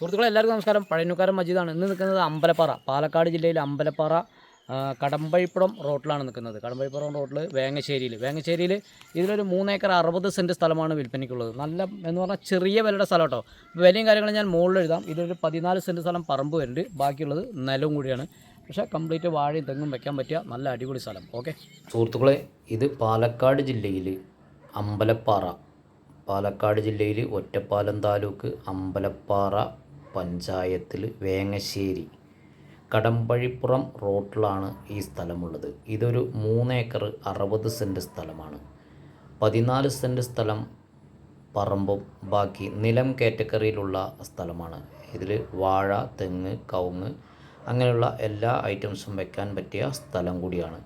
സുഹൃത്തുക്കളെ എല്ലാവർക്കും നമസ്കാരം. പഴയനുക്കാരൻ മജീദാണ്. ഇന്ന് നിൽക്കുന്നത് അമ്പലപ്പാറ. പാലക്കാട് ജില്ലയിലെ അമ്പലപ്പാറ കടമ്പഴിപ്പുറം റോട്ടിലാണ് നിൽക്കുന്നത്. കടമ്പഴിപ്പുറം റോട്ടിൽ വേങ്ങശ്ശേരിയിൽ. വേങ്ങശ്ശേരിയിൽ ഇതിലൊരു മൂന്നേക്കർ അറുപത് സെന്റ് സ്ഥലമാണ് വിൽപ്പനയ്ക്കുള്ളത്. നല്ല എന്ന് പറഞ്ഞാൽ ചെറിയ വിലയുടെ സ്ഥലം കേട്ടോ വിലയും കാര്യങ്ങളും ഞാൻ മുകളിൽ എഴുതാം. ഇതിലൊരു പതിനാല് സെന്റ് സ്ഥലം പറമ്പ് വരുന്നുണ്ട്. ബാക്കിയുള്ളത് നിലവും കൂടിയാണ്. പക്ഷേ കംപ്ലീറ്റ് വാഴയും തെങ്ങും വെക്കാൻ പറ്റിയ നല്ല അടിപൊളി സ്ഥലം. ഓക്കെ? സുഹൃത്തുക്കളെ ഇത് പാലക്കാട് ജില്ലയിൽ അമ്പലപ്പാറ. പാലക്കാട് ജില്ലയിൽ ഒറ്റപ്പാലം താലൂക്ക് അമ്പലപ്പാറ പഞ്ചായത്തിൽ വേങ്ങശ്ശേരി കടമ്പഴിപ്പുറം റോട്ടിലാണ് ഈ സ്ഥലമുള്ളത്. ഇതൊരു മൂന്നേക്കർ അറുപത് സെന്റ് സ്ഥലമാണ്. പതിനാല് സെന്റ് സ്ഥലം പറമ്പും ബാക്കി നിലം കാറ്റഗറിയിലുള്ള സ്ഥലമാണ്. ഇതിൽ വാഴ തെങ്ങ് കവുങ്ങ് അങ്ങനെയുള്ള എല്ലാ ഐറ്റംസും വെക്കാൻ പറ്റിയ സ്ഥലം കൂടിയാണ്.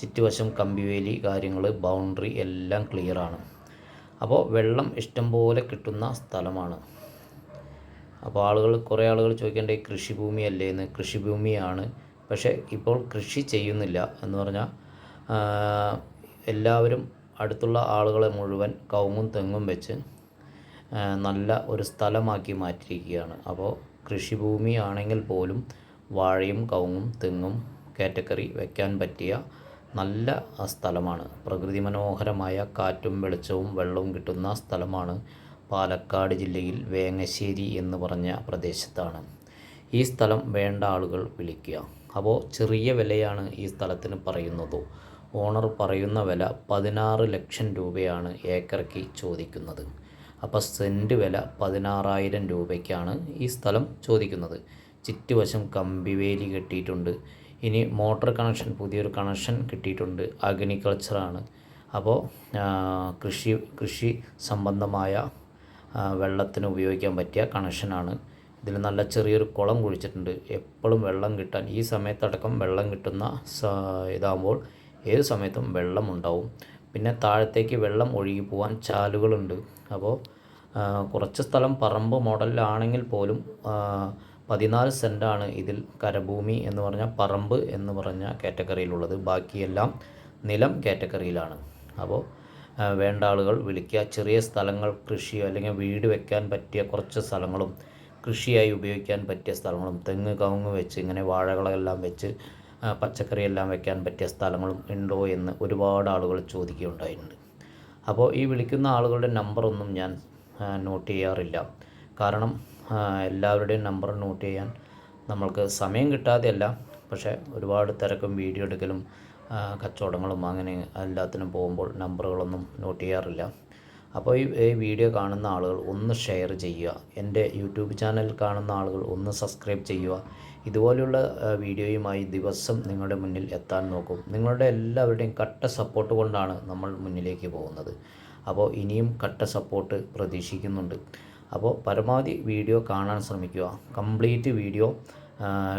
ചുറ്റുവശം കമ്പിവേലി കാര്യങ്ങൾ ബൗണ്ടറി എല്ലാം ക്ലിയറാണ്. അപ്പോൾ വെള്ളം ഇഷ്ടംപോലെ കിട്ടുന്ന സ്ഥലമാണ്. അപ്പോൾ ആളുകൾ കുറേ ആളുകൾ ചോദിക്കേണ്ട ഈ കൃഷിഭൂമി അല്ലേ എന്ന്. കൃഷിഭൂമിയാണ്. പക്ഷേ ഇപ്പോൾ കൃഷി ചെയ്യുന്നില്ല എന്ന് പറഞ്ഞാൽ എല്ലാവരും അടുത്തുള്ള ആളുകളെ മുഴുവൻ കവുങ്ങും തെങ്ങും വെച്ച് നല്ല ഒരു സ്ഥലമാക്കി മാറ്റിയിരിക്കുകയാണ്. അപ്പോൾ കൃഷിഭൂമി ആണെങ്കിൽ പോലും വാഴയും കവുങ്ങും തെങ്ങും കാറ്റഗറി വയ്ക്കാൻ പറ്റിയ നല്ല സ്ഥലമാണ്. പ്രകൃതി മനോഹരമായ കാറ്റും വെളിച്ചവും വെള്ളവും കിട്ടുന്ന സ്ഥലമാണ് പാലക്കാട് ജില്ലയിൽ വേങ്ങശ്ശേരി എന്ന് പറഞ്ഞ പ്രദേശത്താണ്. ഈ സ്ഥലം വേണ്ട ആളുകൾ വിളിക്കുക. അപ്പോൾ ചെറിയ വിലയാണ് ഈ സ്ഥലത്തിന് പറയുന്നത്. ഓണർ പറയുന്ന വില പതിനാറ് ലക്ഷം രൂപയാണ് ഏക്കർക്ക് ചോദിക്കുന്നത്. അപ്പോൾ സെന്റ് വില പതിനാറായിരം രൂപയ്ക്കാണ് ഈ സ്ഥലം ചോദിക്കുന്നത്. ചുറ്റുവശം കമ്പിവേലി കെട്ടിയിട്ടുണ്ട്. ഇനി മോട്ടോർ കണക്ഷൻ പുതിയൊരു കണക്ഷൻ കിട്ടിയിട്ടുണ്ട്. അഗ്രികൾച്ചറാണ്. അപ്പോൾ കൃഷി കൃഷി സംബന്ധമായ വെള്ളത്തിന് ഉപയോഗിക്കാൻ പറ്റിയ കണക്ഷനാണ്. ഇതിൽ നല്ല ചെറിയൊരു കുളം കുഴിച്ചിട്ടുണ്ട്. എപ്പോഴും വെള്ളം കിട്ടാൻ ഈ സമയത്തടക്കം വെള്ളം കിട്ടുന്ന ഇതാകുമ്പോൾ ഏത് സമയത്തും വെള്ളം ഉണ്ടാവും. പിന്നെ താഴത്തേക്ക് വെള്ളം ഒഴുകി പോകാൻ ചാലുകളുണ്ട്. അപ്പോൾ കുറച്ച് സ്ഥലം പറമ്പ് മോഡലിലാണെങ്കിൽ പോലും പതിനാല് സെന്റാണ് ഇതിൽ കരഭൂമി എന്ന് പറഞ്ഞാൽ പറമ്പ് എന്ന് പറഞ്ഞ കാറ്റഗറിയിലുള്ളത്. ബാക്കിയെല്ലാം നിലം കാറ്റഗറിയിലാണ്. അപ്പോൾ വേണ്ട ആളുകൾ വിളിക്കുക. ചെറിയ സ്ഥലങ്ങൾ കൃഷി അല്ലെങ്കിൽ വീട് വെക്കാൻ പറ്റിയ കുറച്ച് സ്ഥലങ്ങളും കൃഷിയായി ഉപയോഗിക്കാൻ പറ്റിയ സ്ഥലങ്ങളും തെങ്ങ് കവുങ്ങ് വെച്ച് ഇങ്ങനെ വാഴകളെല്ലാം വെച്ച് പച്ചക്കറിയെല്ലാം വെക്കാൻ പറ്റിയ സ്ഥലങ്ങളും ഉണ്ടോ എന്ന് ഒരുപാട് ആളുകൾ ചോദിക്കുകയുണ്ടായിട്ടുണ്ട്. അപ്പോൾ ഈ വിളിക്കുന്ന ആളുകളുടെ നമ്പറൊന്നും ഞാൻ നോട്ട് ചെയ്യാറില്ല. കാരണം എല്ലാവരുടെയും നമ്പർ നോട്ട് ചെയ്യാൻ നമ്മൾക്ക് സമയം കിട്ടാതെയല്ല. പക്ഷേ ഒരുപാട് തിരക്കും വീഡിയോ എടുക്കലും കച്ചവടങ്ങളും അങ്ങനെ എല്ലാത്തിനും പോകുമ്പോൾ നമ്പറുകളൊന്നും നോട്ട് ചെയ്യാറില്ല. അപ്പോൾ ഈ ഈ വീഡിയോ കാണുന്ന ആളുകൾ ഒന്ന് ഷെയർ ചെയ്യുക. എന്റെ യൂട്യൂബ് ചാനൽ കാണുന്ന ആളുകൾ ഒന്ന് സബ്സ്ക്രൈബ് ചെയ്യുക. ഇതുപോലെയുള്ള വീഡിയോയുമായി ദിവസം നിങ്ങളുടെ മുന്നിൽ എത്താൻ നോക്കും. നിങ്ങളുടെ എല്ലാവരുടെയും കട്ട സപ്പോർട്ട് കൊണ്ടാണ് നമ്മൾ മുന്നിലേക്ക് പോകുന്നത്. അപ്പോൾ ഇനിയും കട്ട സപ്പോർട്ട് പ്രതീക്ഷിക്കുന്നുണ്ട്. അപ്പോൾ പരമാവധി വീഡിയോ കാണാൻ ശ്രമിക്കുക. കംപ്ലീറ്റ് വീഡിയോ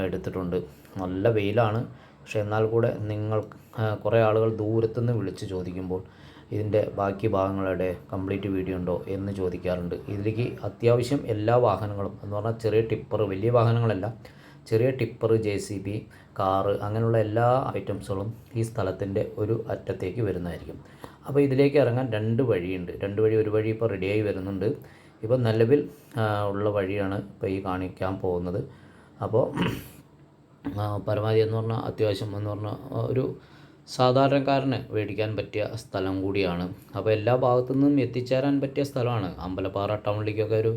എടുത്തിട്ടുണ്ട്. നല്ല വെയിലാണ്. പക്ഷേ എന്നാൽ കൂടെ നിങ്ങൾ കുറേ ആളുകൾ ദൂരത്തുനിന്ന് വിളിച്ച് ചോദിക്കുമ്പോൾ ഇതിന്റെ ബാക്കി ഭാഗങ്ങളുടെ കംപ്ലീറ്റ് വീഡിയോ ഉണ്ടോ എന്ന് ചോദിക്കാറുണ്ട്. ഇതിലേക്ക് അത്യാവശ്യം എല്ലാ വാഹനങ്ങളും എന്ന് പറഞ്ഞാൽ ചെറിയ ടിപ്പർ വലിയ വാഹനങ്ങളല്ല ചെറിയ tipper J C B car അങ്ങനെയുള്ള എല്ലാ ഐറ്റംസുകളും ഈ സ്ഥലത്തിന്റെ ഒരു അറ്റത്തേക്ക് വരുന്നതായിരിക്കും. അപ്പോൾ ഇതിലേക്ക് ഇറങ്ങാൻ രണ്ട് വഴിയുണ്ട്. രണ്ട് വഴി ഒരു വഴി ഇപ്പോൾ റെഡിയായി വരുന്നുണ്ട്. ഇപ്പോൾ നിലവിൽ ഉള്ള വഴിയാണ് ഇപ്പോൾ ഈ കാണിക്കാൻ പോകുന്നത്. അപ്പോൾ പരമാവധി എന്ന് പറഞ്ഞാൽ അത്യാവശ്യം എന്ന് പറഞ്ഞാൽ ഒരു സാധാരണക്കാരന് മേടിക്കാൻ പറ്റിയ സ്ഥലം കൂടിയാണ്. അപ്പോൾ എല്ലാ ഭാഗത്തു നിന്നും എത്തിച്ചേരാൻ പറ്റിയ സ്ഥലമാണ്. അമ്പലപ്പാറ ടൗണിലേക്കൊക്കെ ഒരു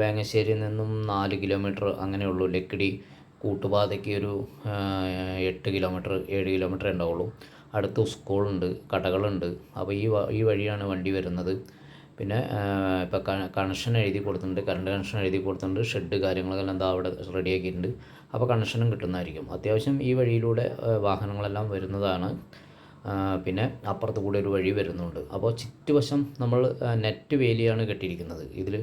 വേങ്ങശ്ശേരിയിൽ നിന്നും നാല് കിലോമീറ്റർ അങ്ങനെ ഉള്ളൂ ലക്കിടി കൂട്ടുപാതയ്ക്ക് ഒരു എട്ട് കിലോമീറ്റർ ഏഴ് കിലോമീറ്റർ ഉണ്ടാവുള്ളൂ. അടുത്ത് സ്കൂളുണ്ട് കടകളുണ്ട്. അപ്പോൾ ഈ ഈ വഴിയാണ് വണ്ടി വരുന്നത്. പിന്നെ ഇപ്പോൾ കണക്ഷൻ എഴുതി കൊടുത്തിട്ടുണ്ട് കറണ്ട് കണക്ഷൻ എഴുതി കൊടുത്തിട്ടുണ്ട് ഷെഡ് കാര്യങ്ങളൊക്കെ എന്താ അവിടെ റെഡിയാക്കിയിട്ടുണ്ട്. അപ്പോൾ കണക്ഷനും കിട്ടുന്നതായിരിക്കും. അത്യാവശ്യം ഈ വഴിയിലൂടെ വാഹനങ്ങളെല്ലാം വരുന്നതാണ്. പിന്നെ അപ്പുറത്ത് കൂടെ ഒരു വഴി വരുന്നുണ്ട്. അപ്പോൾ ചുറ്റുവശം നമ്മൾ നെറ്റ് വേലിയാണ് കെട്ടിയിരിക്കുന്നത്. ഇതിൽ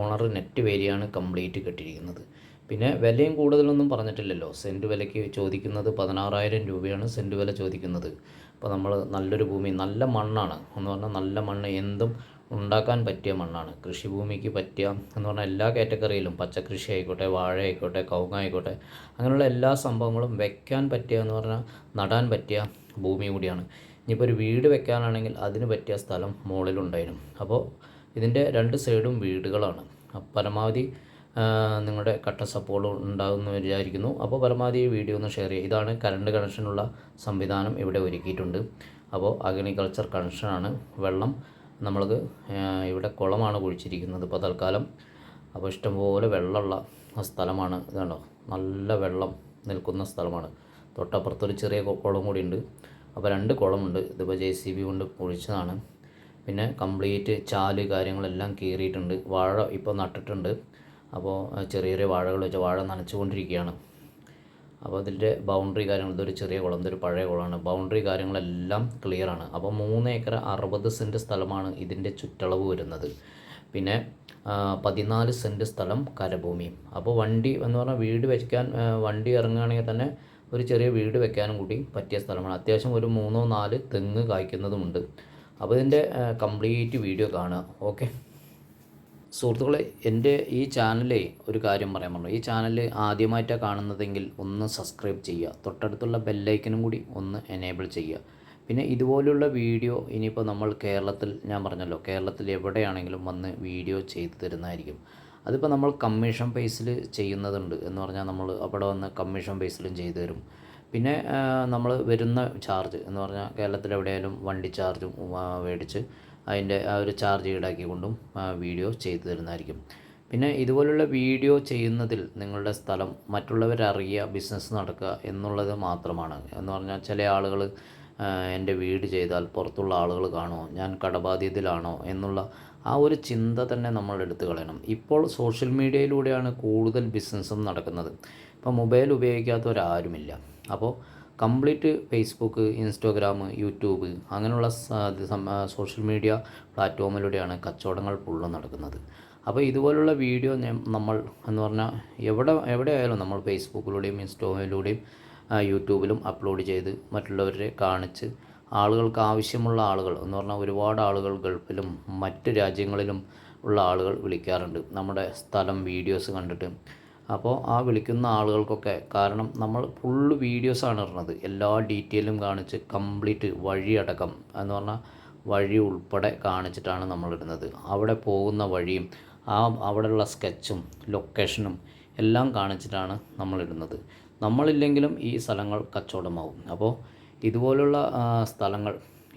ഓണർ നെറ്റ് വേലിയാണ് കംപ്ലീറ്റ് കെട്ടിയിരിക്കുന്നത്. പിന്നെ വിലയും കൂടുതലൊന്നും പറഞ്ഞിട്ടില്ലല്ലോ. സെന്റ് വിലയ്ക്ക് ചോദിക്കുന്നത് പതിനാറായിരം രൂപയാണ് സെന്റ് വില ചോദിക്കുന്നത്. അപ്പോൾ നമ്മൾ നല്ലൊരു ഭൂമി നല്ല മണ്ണാണ്. എന്ന് പറഞ്ഞാൽ നല്ല മണ്ണ് എന്തും ഉണ്ടാക്കാൻ പറ്റിയ മണ്ണാണ്. കൃഷിഭൂമിക്ക് പറ്റിയ എന്ന് പറഞ്ഞാൽ എല്ലാ കാറ്റഗറിയിലും പച്ചക്കൃഷി ആയിക്കോട്ടെ വാഴ ആയിക്കോട്ടെ കവുങ്ങായിക്കോട്ടെ അങ്ങനെയുള്ള എല്ലാ സംഭവങ്ങളും വെക്കാൻ പറ്റിയ എന്ന് പറഞ്ഞാൽ നടാൻ പറ്റിയ ഭൂമി കൂടിയാണ്. ഇനിയിപ്പോൾ ഒരു വീട് വെക്കാനാണെങ്കിൽ അതിന് പറ്റിയ സ്ഥലം മുകളിലുണ്ടായിരുന്നു. അപ്പോൾ ഇതിന്റെ രണ്ട് സൈഡും വീടുകളാണ്. പരമാവധി നിങ്ങളുടെ കട്ട സപ്പോർട്ട് ഉണ്ടാകുമെന്ന് വിചാരിക്കുന്നു. അപ്പോൾ പരമാവധി ഈ വീഡിയോ ഒന്ന് ഷെയർ ചെയ്യുക. ഇതാണ് കറണ്ട് കണക്ഷനുള്ള സംവിധാനം ഇവിടെ ഒരുക്കിയിട്ടുണ്ട്. അപ്പോൾ അഗ്രികൾച്ചർ കണക്ഷനാണ് വെള്ളം. നമ്മൾക്ക് ഇവിടെ കുളമാണ് കുഴിച്ചിരിക്കുന്നത്. ഇപ്പോൾ തൽക്കാലം അപ്പോൾ ഇഷ്ടംപോലെ വെള്ളമുള്ള സ്ഥലമാണ്. ഇതാണോ? നല്ല വെള്ളം നിൽക്കുന്ന സ്ഥലമാണ്. തൊട്ടപ്പുറത്തൊരു ചെറിയ കുളം കൂടി ഉണ്ട് അപ്പോൾ രണ്ട് കുളമുണ്ട്. ഇതിപ്പോൾ ജെ സി ബി കൊണ്ട് കുഴിച്ചതാണ്. പിന്നെ കംപ്ലീറ്റ് ചാൽ കാര്യങ്ങളെല്ലാം കീറിയിട്ടുണ്ട്. വാഴ ഇപ്പോൾ നട്ടിട്ടുണ്ട്. അപ്പോൾ ചെറിയ ചെറിയ വാഴകൾ വെച്ച് വാഴ നനച്ചുകൊണ്ടിരിക്കുകയാണ്. അപ്പോൾ അതിന്റെ ബൗണ്ടറി കാര്യങ്ങൾ ഇതൊരു ചെറിയ കുളം ഇതൊരു പഴയ കുളമാണ്. ബൗണ്ടറി കാര്യങ്ങളെല്ലാം ക്ലിയറാണ് അപ്പോൾ മൂന്ന് ഏക്കർ അറുപത് സെന്റ് സ്ഥലമാണ് ഇതിന്റെ ചുറ്റളവ് വരുന്നത്. പിന്നെ പതിനാല് സെന്റ് സ്ഥലം കരഭൂമിയും അപ്പോൾ വണ്ടി എന്ന് പറഞ്ഞാൽ വീട് വയ്ക്കാൻ വണ്ടി ഇറങ്ങുകയാണെങ്കിൽ തന്നെ ഒരു ചെറിയ വീട് വെക്കാനും കൂടി പറ്റിയ സ്ഥലമാണ്. അത്യാവശ്യം ഒരു മൂന്നോ നാല് തെങ്ങ് കായ്ക്കുന്നതുമുണ്ട്. അപ്പോൾ ഇതിന്റെ കംപ്ലീറ്റ് വീഡിയോ കാണുക. ഓക്കെ സുഹൃത്തുക്കളെ എന്റെ ഈ ചാനലിൽ ഒരു കാര്യം പറയാൻ പറഞ്ഞു. ഈ ചാനൽ ആദ്യമായിട്ടാണ് കാണുന്നതെങ്കിൽ ഒന്ന് സബ്സ്ക്രൈബ് ചെയ്യുക. തൊട്ടടുത്തുള്ള ബെല്ലൈക്കനും കൂടി ഒന്ന് എനേബിൾ ചെയ്യുക. പിന്നെ ഇതുപോലുള്ള വീഡിയോ ഇനിയിപ്പോൾ നമ്മൾ കേരളത്തിൽ ഞാൻ പറഞ്ഞല്ലോ കേരളത്തിൽ എവിടെയാണെങ്കിലും വന്ന് വീഡിയോ ചെയ്തു തരുന്നതായിരിക്കും. അതിപ്പോൾ നമ്മൾ കമ്മീഷൻ ബേസിൽ ചെയ്യുന്നതുണ്ട്. എന്ന് പറഞ്ഞാൽ നമ്മൾ അവിടെ വന്ന് കമ്മീഷൻ ബേസിലും ചെയ്തു തരും. പിന്നെ നമ്മൾ വരുന്ന ചാർജ് എന്ന് പറഞ്ഞാൽ കേരളത്തിൽ എവിടെയായാലും വണ്ടി ചാർജും മേടിച്ച് അതിന്റെ ആ ഒരു ചാർജ് ഈടാക്കിക്കൊണ്ടും വീഡിയോ ചെയ്തു തരുന്നതായിരിക്കും. പിന്നെ ഇതുപോലുള്ള വീഡിയോ ചെയ്യുന്നതിൽ നിങ്ങളുടെ സ്ഥലം മറ്റുള്ളവരറിയുക ബിസിനസ് നടക്കുക എന്നുള്ളത് മാത്രമാണ്. എന്ന് പറഞ്ഞാൽ ചില ആളുകൾ എന്റെ വീട് ചെയ്താൽ പുറത്തുള്ള ആളുകൾ കാണുമോ? ഞാൻ കടബാധ്യതയിലാണോ? എന്നുള്ള ആ ഒരു ചിന്ത തന്നെ നമ്മൾ എടുത്തു കളയണം. ഇപ്പോൾ സോഷ്യൽ മീഡിയയിലൂടെയാണ് കൂടുതൽ ബിസിനസ്സും നടക്കുന്നത്. ഇപ്പോൾ മൊബൈൽ ഉപയോഗിക്കാത്തവരാരുമില്ല. അപ്പോൾ complete Facebook Instagram YouTube social social media പ്ലാറ്റ്ഫോമിലൂടെയാണ് കച്ചവടങ്ങൾ ഫുള്ളും നടക്കുന്നത്. അപ്പോൾ ഇതുപോലുള്ള വീഡിയോ നമ്മൾ എന്ന് പറഞ്ഞാൽ എവിടെ എവിടെ ആയാലും നമ്മൾ ഫേസ്ബുക്കിലൂടെയും ഇൻസ്റ്റോയിലൂടെയും ആ, യൂട്യൂബിലും അപ്ലോഡ് ചെയ്ത് മറ്റുള്ളവരെ കാണിച്ച് ആളുകൾക്ക് ആവശ്യമുള്ള ആളുകൾ എന്ന് പറഞ്ഞാൽ ഒരുപാട് ആളുകൾ ഗൾഫിലും മറ്റ് രാജ്യങ്ങളിലും ഉള്ള ആളുകൾ വിളിക്കാറുണ്ട്. നമ്മുടെ സ്ഥലം വീഡിയോസ് കണ്ടിട്ട് അപ്പോൾ ആ വിളിക്കുന്ന ആളുകൾക്കൊക്കെ കാരണം നമ്മൾ ഫുള്ള് വീഡിയോസാണ് ഇടുന്നത്. എല്ലാ ഡീറ്റെയിലും കാണിച്ച് കംപ്ലീറ്റ് വഴിയടക്കം എന്ന് പറഞ്ഞാൽ വഴി ഉൾപ്പെടെ കാണിച്ചിട്ടാണ് നമ്മൾ ഇടുന്നത്. അവിടെ പോകുന്ന വഴിയും ആ അവിടെയുള്ള സ്കെച്ചും ലൊക്കേഷനും എല്ലാം കാണിച്ചിട്ടാണ് നമ്മൾ ഇടുന്നത്. നമ്മളില്ലെങ്കിലും ഈ സ്ഥലങ്ങൾ കച്ചവടമാവും. അപ്പോൾ ഇതുപോലുള്ള സ്ഥലങ്ങൾ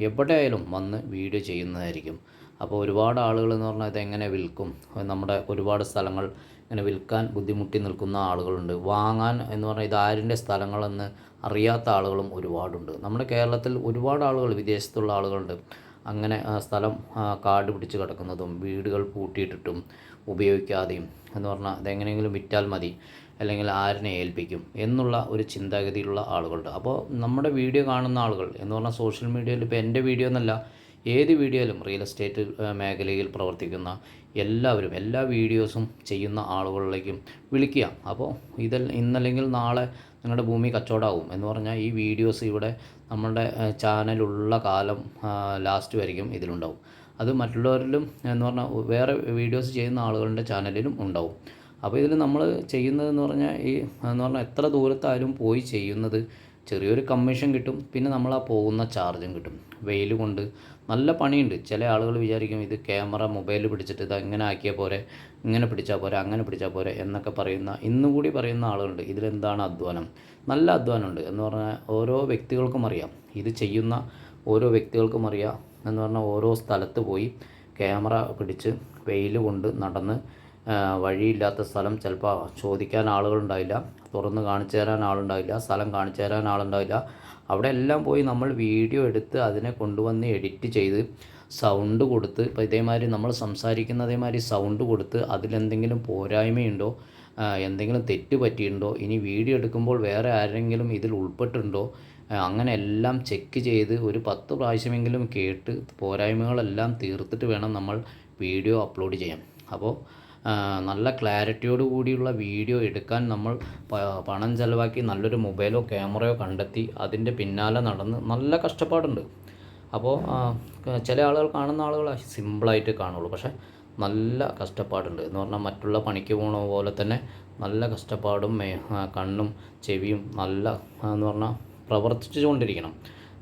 എവിടെയായാലും വന്ന് വീഡിയോ ചെയ്യുന്നതായിരിക്കും. അപ്പോൾ ഒരുപാട് ആളുകൾ എന്ന് പറഞ്ഞാൽ ഇതെങ്ങനെ വിൽക്കും? നമ്മുടെ ഒരുപാട് സ്ഥലങ്ങൾ ഇങ്ങനെ വിൽക്കാൻ ബുദ്ധിമുട്ടി നിൽക്കുന്ന ആളുകളുണ്ട്. വാങ്ങാൻ എന്ന് പറഞ്ഞാൽ ഇതാരിന്റെ സ്ഥലങ്ങളെന്ന് അറിയാത്ത ആളുകളും ഒരുപാടുണ്ട്. നമ്മുടെ കേരളത്തിൽ ഒരുപാട് ആളുകൾ വിദേശത്തുള്ള ആളുകളുണ്ട്. അങ്ങനെ സ്ഥലം കാട് പിടിച്ച് കിടക്കുന്നതും വീടുകൾ പൂട്ടിയിട്ടിട്ടും ഉപയോഗിക്കാതെയും എന്ന് പറഞ്ഞാൽ അതെങ്ങനെയെങ്കിലും വിറ്റാൽ മതി അല്ലെങ്കിൽ ആരിനെ ഏൽപ്പിക്കും എന്നുള്ള ഒരു ചിന്താഗതിയിലുള്ള ആളുകളുണ്ട്. അപ്പോൾ നമ്മുടെ വീഡിയോ കാണുന്ന ആളുകൾ എന്ന് പറഞ്ഞാൽ സോഷ്യൽ മീഡിയയിൽ ഇപ്പോൾ എന്റെ വീഡിയോ എന്നല്ല ഏത് വീഡിയോയിലും റിയൽ എസ്റ്റേറ്റ് മേഖലയിൽ പ്രവർത്തിക്കുന്ന എല്ലാവരും എല്ലാ വീഡിയോസും ചെയ്യുന്ന ആളുകളിലേക്കും വിളിക്കുക. അപ്പോൾ ഇതിൽ ഇന്നല്ലെങ്കിൽ നാളെ നിങ്ങളുടെ ഭൂമി കച്ചവടമാവും എന്ന് പറഞ്ഞാൽ ഈ വീഡിയോസ് ഇവിടെ നമ്മളുടെ ചാനലുള്ള കാലം ലാസ്റ്റ് വരെയും ഇതിലുണ്ടാവും. അത് മറ്റുള്ളവരിലും എന്ന് പറഞ്ഞാൽ വേറെ വീഡിയോസ് ചെയ്യുന്ന ആളുകളുടെ ചാനലിലും ഉണ്ടാവും. അപ്പോൾ ഇതിൽ നമ്മൾ ചെയ്യുന്നതെന്ന് പറഞ്ഞാൽ ഈ എന്ന് പറഞ്ഞാൽ എത്ര ദൂരത്തായാലും പോയി ചെയ്യുന്നത് ചെറിയൊരു കമ്മീഷൻ കിട്ടും പിന്നെ നമ്മൾ ആ പോകുന്ന ചാർജും കിട്ടും. വെയിൽ കൊണ്ട് നല്ല പണിയുണ്ട്. ചില ആളുകൾ വിചാരിക്കും ഇത് ക്യാമറ മൊബൈൽ പിടിച്ചിട്ട് ഇത് ഇങ്ങനെ ആക്കിയാൽ പോരെ ഇങ്ങനെ പിടിച്ചാൽ പോരെ അങ്ങനെ പിടിച്ചാൽ പോരെ എന്നൊക്കെ പറയുന്ന ഇന്നും കൂടി പറയുന്ന ആളുകളുണ്ട്. ഇതിലെന്താണ് അധ്വാനം? നല്ല അധ്വാനമുണ്ട് എന്ന് പറഞ്ഞാൽ ഓരോ വ്യക്തികൾക്കും അറിയാം. ഇത് ചെയ്യുന്ന ഓരോ വ്യക്തികൾക്കും അറിയാം എന്ന് പറഞ്ഞാൽ ഓരോ സ്ഥലത്ത് പോയി ക്യാമറ പിടിച്ച് വെയിൽ കൊണ്ട് നടന്ന് വഴിയില്ലാത്ത സ്ഥലം ചിലപ്പോൾ ചോദിക്കാൻ ആളുകളുണ്ടായില്ല തുറന്ന് കാണിച്ചു തരാൻ ആളുണ്ടാവില്ല സ്ഥലം കാണിച്ചു തരാൻ ആളുണ്ടാവില്ല അവിടെ എല്ലാം പോയി നമ്മൾ വീഡിയോ എടുത്ത് അതിനെ കൊണ്ടുവന്ന് എഡിറ്റ് ചെയ്ത് സൗണ്ട് കൊടുത്ത് ഇപ്പോൾ ഇതേമാതിരി നമ്മൾ സംസാരിക്കുന്ന അതേമാതിരി സൗണ്ട് കൊടുത്ത് അതിലെന്തെങ്കിലും പോരായ്മയുണ്ടോ എന്തെങ്കിലും തെറ്റ് പറ്റിയിട്ടുണ്ടോ ഇനി വീഡിയോ എടുക്കുമ്പോൾ വേറെ ആരെങ്കിലും ഇതിൽ ഉൾപ്പെട്ടിട്ടുണ്ടോ അങ്ങനെ എല്ലാം ചെക്ക് ചെയ്ത് ഒരു പത്ത് പ്രാവശ്യമെങ്കിലും കേട്ട് പോരായ്മകളെല്ലാം തീർത്തിട്ട് വേണം നമ്മൾ വീഡിയോ അപ്ലോഡ് ചെയ്യാൻ. അപ്പോൾ നല്ല ക്ലാരിറ്റിയോട് കൂടിയുള്ള വീഡിയോ എടുക്കാൻ നമ്മൾ പണം ചിലവാക്കി നല്ലൊരു മൊബൈലോ ക്യാമറയോ കണ്ടെത്തി അതിന്റെ പിന്നാലെ നടന്ന് നല്ല കഷ്ടപ്പാടുണ്ട്. അപ്പോൾ ചില ആളുകൾ കാണുന്ന ആളുകൾ സിമ്പിളായിട്ട് കാണുള്ളൂ. പക്ഷേ നല്ല കഷ്ടപ്പാടുണ്ട്. എന്ന് പറഞ്ഞാൽ മറ്റുള്ള പണിക്ക് പോണ പോലെ തന്നെ നല്ല കഷ്ടപ്പാടും കണ്ണും ചെവിയും നല്ല എന്ന് പറഞ്ഞാൽ പ്രവർത്തിച്ചുകൊണ്ടിരിക്കണം.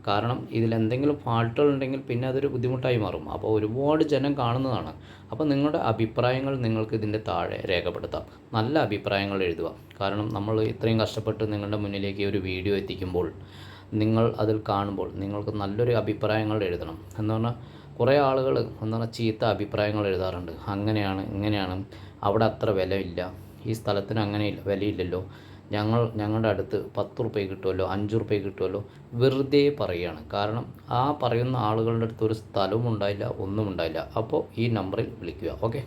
കാരണം ഇതിൽ എന്തെങ്കിലും ഫാൾട്ടുകൾ ഉണ്ടെങ്കിൽ പിന്നെ അതൊരു ബുദ്ധിമുട്ടായി മാറും. അപ്പോൾ ഒരുപാട് ജനം കാണുന്നതാണ്. അപ്പോൾ നിങ്ങളുടെ അഭിപ്രായങ്ങൾ നിങ്ങൾക്ക് ഇതിന്റെ താഴെ രേഖപ്പെടുത്താം. നല്ല അഭിപ്രായങ്ങൾ എഴുതുക. കാരണം നമ്മൾ ഇത്രയും കഷ്ടപ്പെട്ട് നിങ്ങളുടെ മുന്നിലേക്ക് ഒരു വീഡിയോ എത്തിക്കുമ്പോൾ നിങ്ങൾ അതിൽ കാണുമ്പോൾ നിങ്ങൾക്ക് നല്ലൊരു അഭിപ്രായങ്ങൾ എഴുതണം. എന്ന് പറഞ്ഞാൽ കുറേ ആളുകൾ എന്ന് പറഞ്ഞാൽ ചീത്ത അഭിപ്രായങ്ങൾ എഴുതാറുണ്ട്. അങ്ങനെയാണ് ഇങ്ങനെയാണ്. അവിടെ അത്ര വിലയില്ല. ഈ സ്ഥലത്തിന് അങ്ങനെ ഇല്ല- വിലയില്ലല്ലോ. ഞങ്ങൾ ഞങ്ങളുടെ അടുത്ത് പത്ത് റുപ്യ കിട്ടുമല്ലോ അഞ്ച് റുപ്യ കിട്ടുമല്ലോ വെറുതെ പറയുകയാണ്. കാരണം ആ പറയുന്ന ആളുകളുടെ അടുത്ത് ഒരു സ്ഥലവും ഉണ്ടായില്ല ഒന്നും ഉണ്ടായില്ല. അപ്പോൾ ഈ നമ്പറിൽ വിളിക്കുക ഓക്കെ?